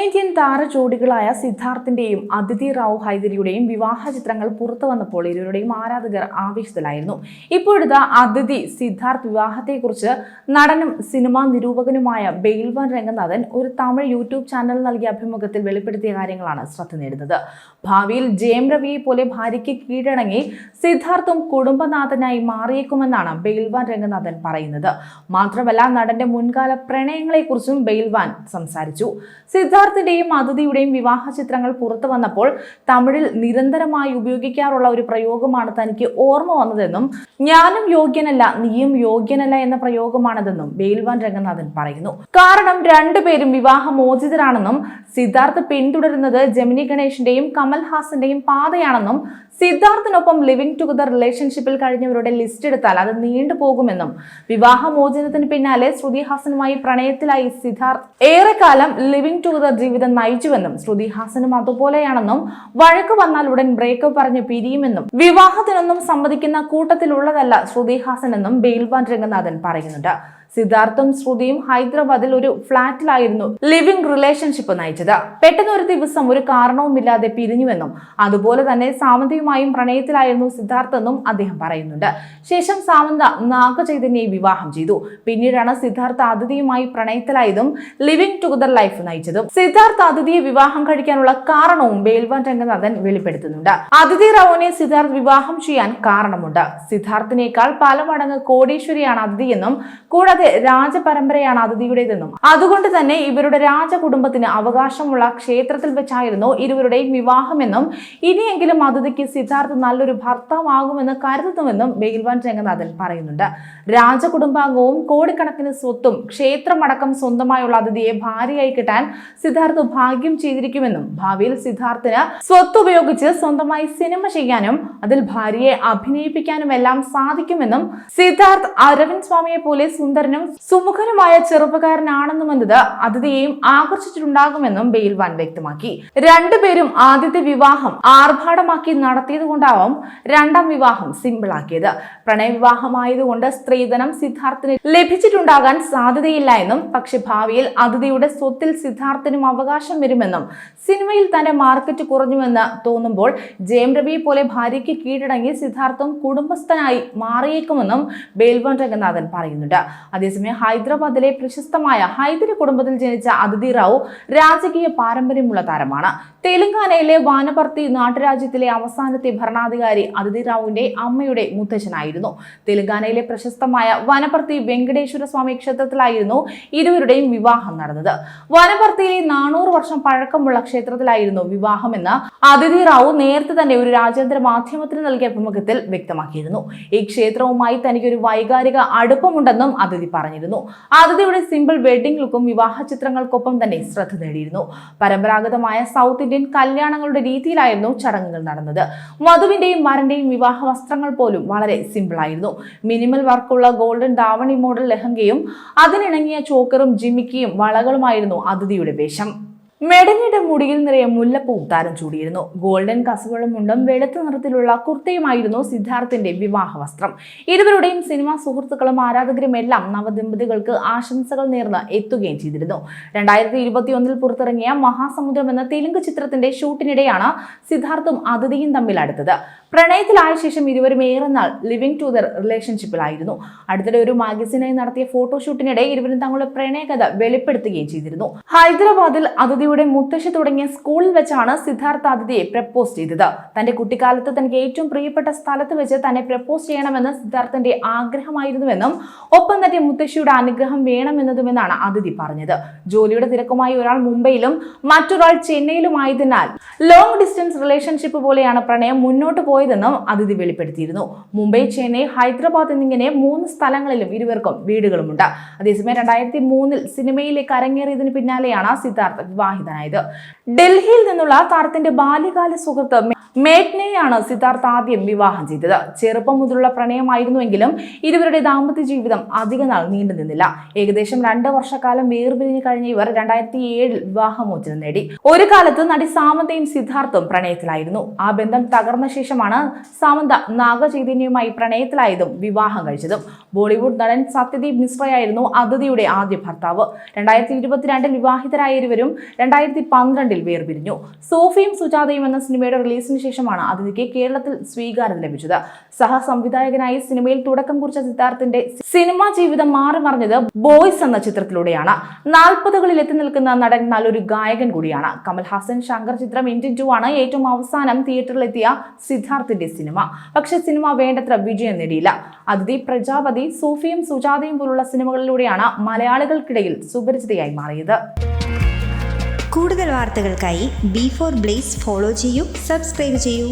തെന്നിന്ത്യൻ താരജോഡികളായ സിദ്ധാർത്ഥിന്റെയും അതിഥി റാവു ഹൈദരിയുടെയും വിവാഹ ചിത്രങ്ങൾ പുറത്തു വന്നപ്പോൾ ഇരുവരുടെയും ആരാധകർ ആവേശത്തിലായിരുന്നു. ഇപ്പോഴത്തെ അതിഥി സിദ്ധാർത്ഥ് വിവാഹത്തെക്കുറിച്ച് നടനും സിനിമാ നിരൂപകനുമായ ബെയിൽവാൻ രംഗനാഥൻ ഒരു തമിഴ് യൂട്യൂബ് ചാനൽ നൽകിയ അഭിമുഖത്തിൽ വെളിപ്പെടുത്തിയ കാര്യങ്ങളാണ് ശ്രദ്ധ നേടുന്നത്. ഭാവിയിൽ ജയം രവിയെ പോലെ ഭാര്യയ്ക്ക് കീഴടങ്ങി സിദ്ധാർത്ഥും കുടുംബനാഥനായി മാറിയേക്കുമെന്നാണ് ബെയിൽവാൻ രംഗനാഥൻ പറയുന്നത്. മാത്രമല്ല നടന്റെ മുൻകാല പ്രണയങ്ങളെക്കുറിച്ചും ബെയിൽവാൻ സംസാരിച്ചു. സിദ്ധാർത്ഥിന്റെയും അതിഥിയുടെയും വിവാഹ ചിത്രങ്ങൾ പുറത്തു വന്നപ്പോൾ തമിഴിൽ നിരന്തരമായി ഉപയോഗിക്കാറുള്ള ഒരു പ്രയോഗമാണ് തനിക്ക് ഓർമ്മ വന്നതെന്നും ഞാനും യോഗ്യനല്ല നീയും യോഗ്യനല്ല എന്ന പ്രയോഗമാണതെന്നും ബേൽവാൻ രംഗനാഥൻ പറയുന്നു. കാരണം രണ്ടുപേരും വിവാഹമോചിതരാണെന്നും സിദ്ധാർത്ഥ് പിന്തുടരുന്നത് ജമിനി ഗണേഷിന്റെയും കമൽഹാസന്റെയും പാതയാണെന്നും സിദ്ധാർത്ഥിനൊപ്പം ലിവിംഗ് ടുഗദർ റിലേഷൻഷിപ്പിൽ കഴിഞ്ഞവരുടെ ലിസ്റ്റ് എടുത്താൽ അത് നീണ്ടുപോകുമെന്നും വിവാഹമോചനത്തിന് പിന്നാലെ ശ്രുതി ഹാസനുമായി പ്രണയത്തിലായി സിദ്ധാർത്ഥ് ഏറെക്കാലം ലിവിംഗ് ടുഗദർ ജീവിതം നയിച്ചുവെന്നും ശ്രുതി ഹാസനും അതുപോലെയാണെന്നും വഴക്ക് വന്നാൽ ഉടൻ ബ്രേക്കപ്പ് പറഞ്ഞു പിരിയുമെന്നും വിവാഹത്തിനൊന്നും സമ്മതിക്കുന്ന കൂട്ടത്തിലുള്ളതല്ല ശ്രുതി ഹാസൻ എന്നും ബെയിൽവാൻ രംഗനാഥൻ പറയുന്നുണ്ട്. സിദ്ധാർത്ഥും ശ്രുതിയും ഹൈദരാബാദിൽ ഒരു ഫ്ളാറ്റിലായിരുന്നു ലിവിംഗ് റിലേഷൻഷിപ്പ് നയിച്ചത്. പെട്ടെന്ന് ഒരു ദിവസം ഒരു കാരണവുമില്ലാതെ പിരിഞ്ഞുവെന്നും അതുപോലെ തന്നെ സാമന്തയുമായും പ്രണയത്തിലായിരുന്നു സിദ്ധാർത്ഥ് എന്നും അദ്ദേഹം പറയുന്നുണ്ട്. ശേഷം സാമന്ത നാഗചൈതന്യെ വിവാഹം ചെയ്തു. പിന്നീടാണ് സിദ്ധാർത്ഥ അതിഥിയുമായി പ്രണയത്തിലായതും ലിവിംഗ് ടുഗദർ ലൈഫ് നയിച്ചതും. സിദ്ധാർത്ഥ അതിഥിയെ വിവാഹം കഴിക്കാനുള്ള കാരണവും ബേൽവാൻ രംഗനാഥൻ വെളിപ്പെടുത്തുന്നുണ്ട്. അതിഥി റാവുവിനെ സിദ്ധാർത്ഥ് വിവാഹം ചെയ്യാൻ കാരണമുണ്ട്. സിദ്ധാർത്ഥിനേക്കാൾ പല മടങ്ങ് കോടീശ്വരിയാണ് അതിഥിയെന്നും കൂടാതെ രാജപരമ്പരയാണ് അതിഥിയുടേതെന്നും അതുകൊണ്ട് തന്നെ ഇവരുടെ രാജകുടുംബത്തിന് അവകാശമുള്ള ക്ഷേത്രത്തിൽ വെച്ചായിരുന്നു ഇരുവരുടെയും വിവാഹമെന്നും ഇനിയെങ്കിലും അതിഥിക്ക് സിദ്ധാർത്ഥ് നല്ലൊരു ഭർത്താവാകുമെന്ന് കരുതുന്നുവെന്നും ബെയിൽവാൻ രംഗനാഥൻ പറയുന്നുണ്ട്. രാജകുടുംബാംഗവും കോടിക്കണക്കിന് സ്വത്തും ക്ഷേത്രമടക്കം സ്വന്തമായുള്ള അതിഥിയെ ഭാര്യയായി കിട്ടാൻ സിദ്ധാർത്ഥ് ഭാഗ്യം ചെയ്തിരിക്കുമെന്നും ഭാവിയിൽ സിദ്ധാർത്ഥിന് സ്വത്ത് ഉപയോഗിച്ച് സ്വന്തമായി സിനിമ ചെയ്യാനും അതിൽ ഭാര്യയെ അഭിനയിപ്പിക്കാനും എല്ലാം സാധിക്കുമെന്നും സിദ്ധാർത്ഥ് അരവിന്ദ് സ്വാമിയെ പോലെ സുന്ദരനും സുമുഖനുമായ ചെറുപ്പക്കാരനാണെന്നും എന്നത് അതിഥിയെയും ആകർഷിച്ചിട്ടുണ്ടാകുമെന്നും ബെയിൽവാൻ വ്യക്തമാക്കി. രണ്ടുപേരും ആദ്യത്തെ വിവാഹം ആർഭാടമാക്കി നടത്തിയത് കൊണ്ടാവും രണ്ടാം വിവാഹം സിമ്പിൾ ആക്കിയത് പ്രണയവിവാഹമായതുകൊണ്ട് സ്ത്രീധനം സിദ്ധാർത്ഥിന് ലഭിച്ചിട്ടുണ്ടാകാൻ സാധ്യതയില്ല എന്നും പക്ഷെ ഭാവിയിൽ അതിഥിയുടെ സ്വത്തിൽ സിദ്ധാർത്ഥിനും അവകാശം വരുമെന്നും സിനിമയിൽ തന്റെ മാർക്കറ്റ് കുറഞ്ഞുവെന്ന് തോന്നുമ്പോൾ ജയം രവിയെ പോലെ ഭാര്യയ്ക്ക് കീഴടങ്ങി സിദ്ധാർത്ഥം കുടുംബസ്ഥനായി മാറിയേക്കുമെന്നും ബേൽവൻ രംഗനാഥൻ പറയുന്നുണ്ട്. അതേസമയം ഹൈദരാബാദിലെ പ്രശസ്തമായ ഹൈദരി കുടുംബത്തിൽ ജനിച്ച അതിഥി റാവു രാജകീയ പാരമ്പര്യമുള്ള താരമാണ്. തെലങ്കാനയിലെ വാനപർത്തി നാട്ടുരാജ്യത്തിലെ അവസാനത്തെ ഭരണാധികാരി അതിഥി റാവുവിന്റെ അമ്മയുടെ മുത്തച്ഛനായിരുന്നു. തെലങ്കാനയിലെ പ്രശസ്തമായ വനപർത്തി വെങ്കടേശ്വര സ്വാമി ക്ഷേത്രത്തിലായിരുന്നു ഇരുവരുടെയും വിവാഹം നടന്നത്. വനപർത്തിയിലെ നാനൂറ് വർഷം പഴക്കമുള്ള ക്ഷേത്രത്തിലായിരുന്നു വിവാഹമെന്ന് അതിഥി റാവു നേരത്തെ തന്നെ ഒരു രാജ്യാന്തര മാധ്യമത്തിന് നൽകിയ അഭിമുഖത്തിൽ വ്യക്തമാക്കിയിരുന്നു. ഈ ക്ഷേത്രവുമായി തനിക്കൊരു വൈകാരിക അടുപ്പമുണ്ടെന്നും അതിഥി പറഞ്ഞിരുന്നു. അതിഥിയുടെ സിമ്പിൾ വെഡിംഗ് ലുക്കും വിവാഹ ചിത്രങ്ങൾക്കൊപ്പം തന്നെ ശ്രദ്ധ നേടിയിരുന്നു. പരമ്പരാഗതമായ സൗത്ത് ഇന്ത്യൻ കല്യാണങ്ങളുടെ രീതിയിലായിരുന്നു ചടങ്ങുകൾ നടന്നത്. വധുവിന്റെയും വരന്റെയും വിവാഹ വസ്ത്രങ്ങൾ പോലും വളരെ സിമ്പിൾ ആയിരുന്നു. മിനിമൽ വർക്കുള്ള ഗോൾഡൻ ദാവണി മോഡൽ ലെഹങ്കയും അതിനിണങ്ങിയ ചോക്കറും ജിമിക്കിയും വളകളുമായിരുന്നു അതിഥിയുടെ വേഷം. മെടഞ്ഞിട്ട മുടിയിൽ നിറയെ മുല്ലപ്പൂവും താരം ചൂടിയിരുന്നു. ഗോൾഡൻ കസുകളും മുണ്ടും വെളുത്ത നിറത്തിലുള്ള കുർത്തയുമായിരുന്നു സിദ്ധാർത്ഥിന്റെ വിവാഹ വസ്ത്രം. ഇരുവരുടെയും സിനിമാ സുഹൃത്തുക്കളും ആരാധകരും എല്ലാം നവദമ്പതികൾക്ക് ആശംസകൾ നേർന്ന് എത്തുകയും ചെയ്തിരുന്നു. രണ്ടായിരത്തി ഇരുപത്തിയൊന്നിൽ പുറത്തിറങ്ങിയ മഹാസമുദ്രം എന്ന തെലുങ്ക് ചിത്രത്തിന്റെ ഷൂട്ടിനിടെയാണ് സിദ്ധാർത്ഥും അതിഥിയും തമ്മിൽ അടുത്തത്. പ്രണയത്തിലായ ശേഷം ഇരുവരും ഏറെ നാൾ ലിവിംഗ് ദർ റിലേഷൻഷിപ്പിലായിരുന്നു അടുത്തിടെ ഒരു മാഗസിനായി നടത്തിയ ഫോട്ടോഷൂട്ടിനിടെ ഇരുവരും തങ്ങളുടെ പ്രണയകഥ വെളിപ്പെടുത്തുകയും ചെയ്തിരുന്നു. ഹൈദരാബാദിൽ അതിഥിയുടെ മുത്തശ്ശി തുടങ്ങിയ സ്കൂളിൽ വെച്ചാണ് സിദ്ധാർത്ഥ അതിഥിയെ പ്രപ്പോസ് ചെയ്തത്. തന്റെ കുട്ടിക്കാലത്ത് തനിക്ക് ഏറ്റവും പ്രിയപ്പെട്ട സ്ഥലത്ത് വെച്ച് തന്നെ പ്രപ്പോസ് ചെയ്യണമെന്ന് സിദ്ധാർത്ഥന്റെ ആഗ്രഹമായിരുന്നുവെന്നും ഒപ്പം തന്റെ മുത്തശ്ശിയുടെ അനുഗ്രഹം വേണമെന്നതുമെന്നാണ് അതിഥി പറഞ്ഞത്. ജോലിയുടെ തിരക്കുമായി ഒരാൾ മുംബൈയിലും മറ്റൊരാൾ ചെന്നൈയിലുമായതിനാൽ ലോങ് ഡിസ്റ്റൻസ് റിലേഷൻഷിപ്പ് പോലെയാണ് പ്രണയം മുന്നോട്ട് പോയതെന്നും അതിഥി വെളിപ്പെടുത്തിയിരുന്നു. മുംബൈ ചെന്നൈ ഹൈദരാബാദ് എന്നിങ്ങനെ മൂന്ന് സ്ഥലങ്ങളിലും ഇരുവർക്കും വീടുകളുമുണ്ട്. അതേസമയം രണ്ടായിരത്തി മൂന്നിൽ സിനിമയിലേക്ക് അരങ്ങേറിയതിന് പിന്നാലെയാണ് സിദ്ധാർത്ഥ് വിവാഹിതനായത്. ഡൽഹിയിൽ നിന്നുള്ള താരത്തിന്റെ ബാല്യകാല സുഹൃത്ത് മേഘ്നയാണ് സിദ്ധാർത്ഥ് ആദ്യം വിവാഹം ചെയ്തത്. ചെറുപ്പം മുതലുള്ള പ്രണയമായിരുന്നുവെങ്കിലും ഇരുവരുടെ ദാമ്പത്യ ജീവിതം അധിക നാൾ നീണ്ടു നിന്നില്ല. ഏകദേശം രണ്ട് വർഷക്കാലം വേർപിരിഞ്ഞു കഴിഞ്ഞ ഇവർ രണ്ടായിരത്തി ഏഴിൽ വിവാഹമോചനം നേടി. ഒരു കാലത്ത് നടി സാമന്തയും സിദ്ധാർത്ഥും പ്രണയത്തിലായിരുന്നു. ആ ബന്ധം തകർന്ന ശേഷമാണ് ശേഷമാണ് സാമന്ത നാഗചൈതന്യവുമായി പ്രണയത്തിലായതും വിവാഹം കഴിച്ചതും. ബോളിവുഡ് നടൻ സത്യദീപ് മിശ്രയായിരുന്നു അതിഥിയുടെ ആദ്യ ഭർത്താവ്. രണ്ടായിരത്തി ഇരുപത്തിരണ്ടിൽ വിവാഹിതരായ ഇരുവരും രണ്ടായിരത്തി പന്ത്രണ്ടിൽ വേർപിരിഞ്ഞു. സോഫിയും സുജാതയും എന്ന സിനിമയുടെ റിലീസിന് ശേഷമാണ് അതിഥിക്ക് കേരളത്തിൽ സ്വീകാരം ലഭിച്ചത്. സഹസംവിധായകനായി സിനിമയിൽ തുടക്കം കുറിച്ച സിദ്ധാർത്ഥിന്റെ സിനിമാ ജീവിതം മാറി മറിഞ്ഞത് ബോയ്സ് എന്ന ചിത്രത്തിലൂടെയാണ്. നാൽപ്പതുകളിൽ എത്തി നിൽക്കുന്ന നടൻ നല്ലൊരു ഗായകൻ കൂടിയാണ്. കമൽഹാസൻ ശങ്കർ ചിത്രം ഇന്ത്യൻ ടു ആണ് ഏറ്റവും അവസാനം തിയേറ്ററിലെത്തിയ സിദ്ധാർത്ഥിന്റെ സിനിമ. പക്ഷെ സിനിമ വേണ്ടത്ര വിജയം നേടിയില്ല. അതിഥി പ്രജാപതി സൂഫിയും സുജാതയും പോലുള്ള സിനിമകളിലൂടെയാണ് മലയാളികൾക്കിടയിൽ സുപരിചിതയായി മാറിയത്. കൂടുതൽ വാർത്തകൾക്കായി ബി ഫോർ ബ്ലേസ് ഫോളോ ചെയ്യൂ സബ്സ്ക്രൈബ് ചെയ്യൂ.